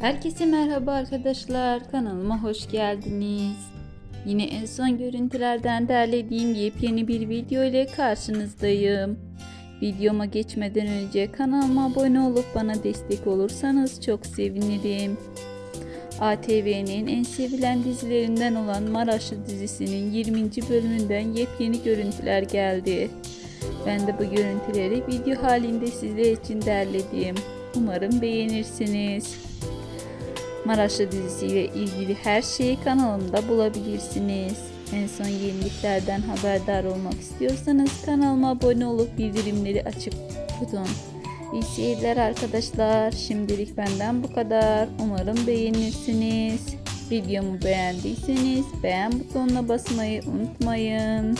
Herkese merhaba arkadaşlar. Kanalıma hoş geldiniz. Yine en son görüntülerden derlediğim yepyeni bir video ile karşınızdayım. Videoma geçmeden önce kanalıma abone olup bana destek olursanız çok sevinirim. ATV'nin en sevilen dizilerinden olan Maraşlı dizisinin 20. bölümünden yepyeni görüntüler geldi. Ben de bu görüntüleri video halinde sizler için derledim. Umarım beğenirsiniz. Maraşlı dizisiyle ilgili her şeyi kanalımda bulabilirsiniz. En son yeniliklerden haberdar olmak istiyorsanız kanalıma abone olup bildirimleri açıp tutun. İyi seyirler arkadaşlar. Şimdilik benden bu kadar. Umarım beğenirsiniz. Videomu beğendiyseniz beğen butonuna basmayı unutmayın.